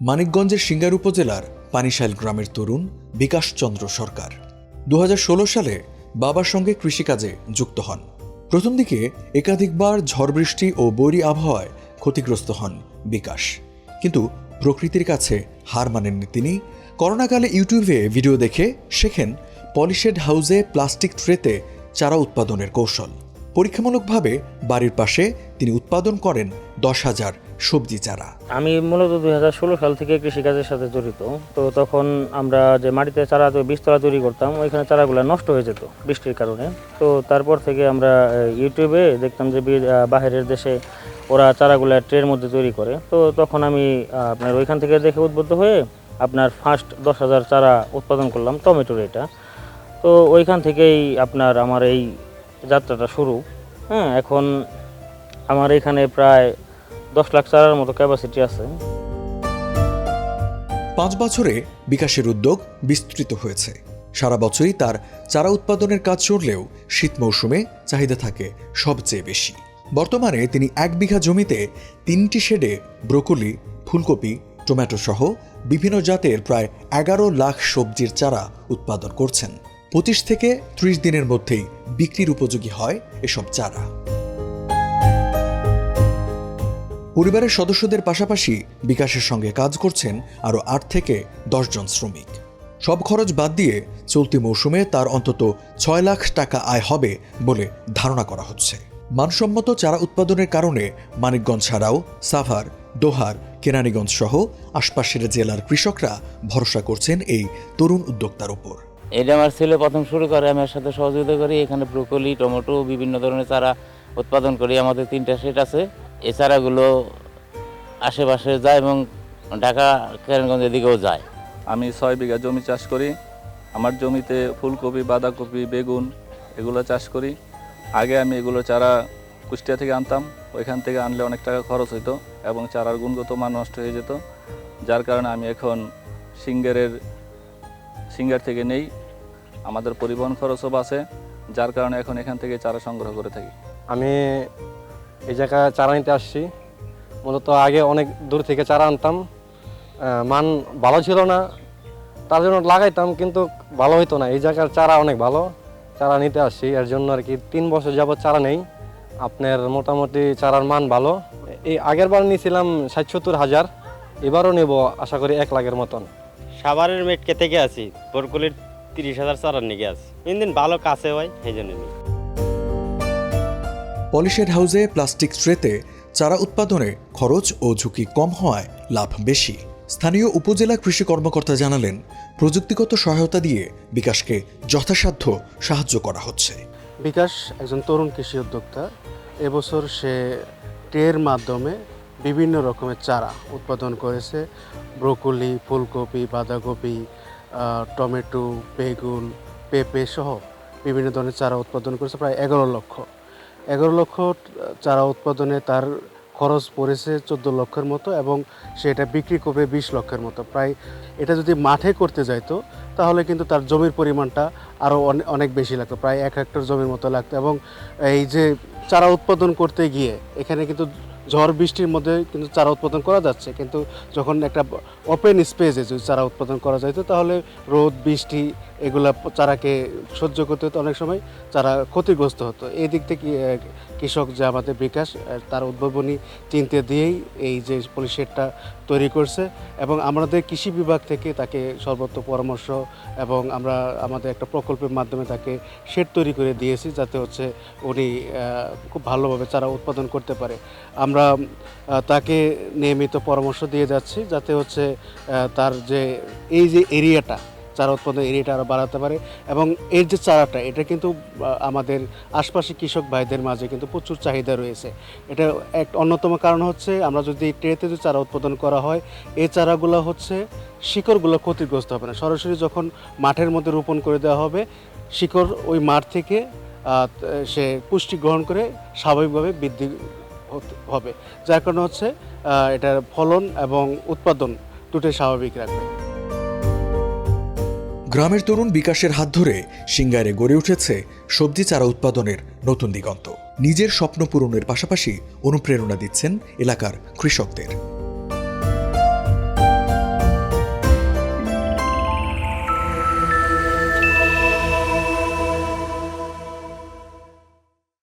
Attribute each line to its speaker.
Speaker 1: মানিকগঞ্জের সিঙ্গার উপজেলার পানিশাইল গ্রামের তরুণ বিকাশ চন্দ্র সরকার। দু হাজার ষোলো সালে বাবার সঙ্গে কৃষিকাজে যুক্ত হন। প্রথম দিকে একাধিকবার ঝড় বৃষ্টি ও বৈরী আবহাওয়ায় ক্ষতিগ্রস্ত হন বিকাশ। কিন্তু প্রকৃতির কাছে হার মানেননি তিনি। করোনাকালে ইউটিউবে ভিডিও দেখে শেখেন, পলিশেড হাউসে প্লাস্টিক ট্রেতে চারা উৎপাদনের কৌশল। পরীক্ষামূলকভাবে বাড়ির পাশে তিনি উৎপাদন করেন দশ হাজার সবজি চারা।
Speaker 2: আমি মূলত দুই হাজার ষোলো সাল থেকে কৃষিকাজের সাথে জড়িত। তো তখন আমরা যে মাটিতে চারা বীজতলা তৈরি করতাম ওইখানে চারাগুলো নষ্ট হয়ে যেত বৃষ্টির কারণে। তো তারপর থেকে আমরা ইউটিউবে দেখতাম যে বি- আহ, বাইরের দেশে ওরা চারাগুলো ট্রের মধ্যে তৈরি করে। তো তখন আমি আপনার ওইখান থেকে দেখে উদ্বুদ্ধ হয়ে আপনার ফার্স্ট দশ হাজার চারা উৎপাদন করলাম টমেটোর এটা। তো ওইখান থেকেই আপনার আমার এই যাত্রাটা শুরু। হ্যাঁ এখন আমার এখানে প্রায় দশ লাখ চারার মতো ক্যাপাসিটি আছে।
Speaker 1: পাঁচ বছরে বিকাশের উদ্যোগ বিস্তৃত হয়েছে। সারা বছরই তার চারা উৎপাদনের কাজ চললেও শীত মৌসুমে চাহিদা থাকে সবচেয়ে বেশি। বর্তমানে তিনি এক বিঘা জমিতে তিনটি শেডে ব্রোকলি, ফুলকপি, টমেটো সহ বিভিন্ন জাতের প্রায় এগারো লাখ সবজির চারা উৎপাদন করছেন। পঁচিশ থেকে ত্রিশ দিনের মধ্যেই বিক্রির উপযোগী হয় এসব চারা। পরিবারের সদস্যদের পাশাপাশি বিকাশের সঙ্গে কাজ করছেন আরও আট থেকে দশজন শ্রমিক। সব খরচ বাদ দিয়ে চলতি মৌসুমে তার অন্তত ছয় লাখ টাকা আয় হবে বলে ধারণা করা হচ্ছে। মানসম্মত চারা উৎপাদনের কারণে মানিকগঞ্জ ছাড়াও সাভার, দোহার, কেরানীগঞ্জ সহ আশপাশের জেলার কৃষকরা ভরসা করছেন এই তরুণ উদ্যোক্তার ওপর
Speaker 3: এটা আমার ছেলে প্রথম শুরু করে, আমি এর সাথে সহযোগিতা করি। এখানে ব্রোকলি টমেটো, বিভিন্ন ধরনের চারা উৎপাদন করি। আমাদের তিনটা সেট আছে। এই চারাগুলো আশেপাশে যায় এবং ঢাকা কেরানগঞ্জের দিকেও যায়।
Speaker 4: আমি ছয় বিঘা জমি চাষ করি। আমার জমিতে ফুলকপি, বাঁধাকপি, বেগুন এগুলো চাষ করি। আগে আমি এগুলো চারা কুষ্টিয়া থেকে আনতাম। ওইখান থেকে আনলে অনেক টাকা খরচ হতো এবং চারার গুণগত মান নষ্ট হয়ে যেত। যার কারণে আমি এখন সিঙ্গারের, সিঙ্গার থেকে নেই। আমাদের পরিবহন খরচও বাঁচে যার কারণে এখন এখান থেকে চারা সংগ্রহ করে থাকি।
Speaker 5: আমি এই জায়গায় চারা নিতে আসছি। মূলত আগে অনেক দূর থেকে চারা আনতাম। মান ভালো ছিল না। তার জন্য লাগাইতাম কিন্তু ভালো হইতো না। এই জায়গার চারা অনেক ভালো। চারা নিতে আসছি। এর জন্য আর কি তিন বছর যাবত চারা নেই। আপনার মোটামুটি চারার মান ভালো। এই আগের বার নিয়েছিলাম ষাট সত্তর হাজার। এবারও নেব আশা করি এক লাখের মতন।
Speaker 6: সাভারের মেটকে থেকে আছি। বরকুলির তিরিশ হাজার চারার নিকে আছি। দিন ভালো কাছে হয় সেই জন্য।
Speaker 1: পলিশেড হাউসে প্লাস্টিক ট্রেতে চারা উৎপাদনে খরচ ও ঝুঁকি কম হওয়ায় লাভ বেশি। স্থানীয় উপজেলা কৃষি কর্মকর্তা জানালেন প্রযুক্তিগত সহায়তা দিয়ে বিকাশকে যথাসাধ্য সাহায্য করা হচ্ছে।
Speaker 7: বিকাশ একজন তরুণ কৃষি উদ্যোক্তা। এবছর সে টের মাধ্যমে বিভিন্ন রকমের চারা উৎপাদন করেছে। ব্রোকলি ফুলকপি বাঁধাকপি টমেটো, বেগুন, পেঁপে সহ বিভিন্ন ধরনের চারা উৎপাদন করেছে প্রায় এগারো লক্ষ। এগারো লক্ষ চারা উৎপাদনে তার খরচ পড়েছে চোদ্দ লক্ষের মতো এবং সেটা বিক্রি করবে বিশ লক্ষের মতো। প্রায় এটা যদি মাঠে করতে যাইতো, তাহলে কিন্তু তার জমির পরিমাণটা আরও অনেক বেশি লাগতো, প্রায় এক হেক্টর জমির মতো লাগতো এবং এই যে চারা উৎপাদন করতে গিয়ে এখানে কিন্তু ঝড় বৃষ্টির মধ্যে কিন্তু চারা উৎপাদন করা যাচ্ছে। কিন্তু যখন একটা ওপেন স্পেসে যদি চারা উৎপাদন করা যাইতো তাহলে রোদ, বৃষ্টি এগুলা চারাকে সহ্য করতে হতো অনেক সময়, চারা ক্ষতিগ্রস্ত হতো। এই দিক থেকে কৃষক যে আমাদের বিকাশ তার উদ্ভাবনী চিনতে দিয়েই এই যে পলিশেডটা তৈরি করছে এবং আমাদের কৃষি বিভাগ থেকে তাকে সর্বত্র পরামর্শ এবং আমরা আমাদের একটা প্রকল্পের মাধ্যমে তাকে শেড তৈরি করে দিয়েছি যাতে হচ্ছে উনি খুব ভালোভাবে চারা উৎপাদন করতে পারে। আমরা আহ, তাকে নিয়মিত পরামর্শ দিয়ে যাচ্ছি যাতে হচ্ছে তার যে এই যে এরিয়াটা চারা উৎপাদন এরিয়াটা আরও বাড়াতে পারে এবং এর যে চারাটা এটা কিন্তু আমাদের আশপাশে কৃষক ভাইদের মাঝে কিন্তু প্রচুর চাহিদা রয়েছে। এটা এক অন্যতম কারণ হচ্ছে আমরা যদি ট্রেতে যদি চারা উৎপাদন করা হয় এই চারাগুলো হচ্ছে শিকড়গুলো ক্ষতিগ্রস্ত হবে না। সরাসরি যখন মাঠের মধ্যে রোপণ করে দেওয়া হবে শিকড় ওই মাঠ থেকে সে পুষ্টি গ্রহণ করে স্বাভাবিকভাবে বৃদ্ধি হবে। যার কারণে হচ্ছে এটার ফলন এবং উৎপাদন দুটোই স্বাভাবিক রাখবে।
Speaker 1: গ্রামের তরুণ বিকাশের হাত ধরে সিঙ্গারে গড়ে উঠেছে সবজি চারা উৎপাদনের নতুন দিগন্ত। নিজের স্বপ্ন পূরণের পাশাপাশি অনুপ্রেরণা দিচ্ছেন এলাকার কৃষকদের।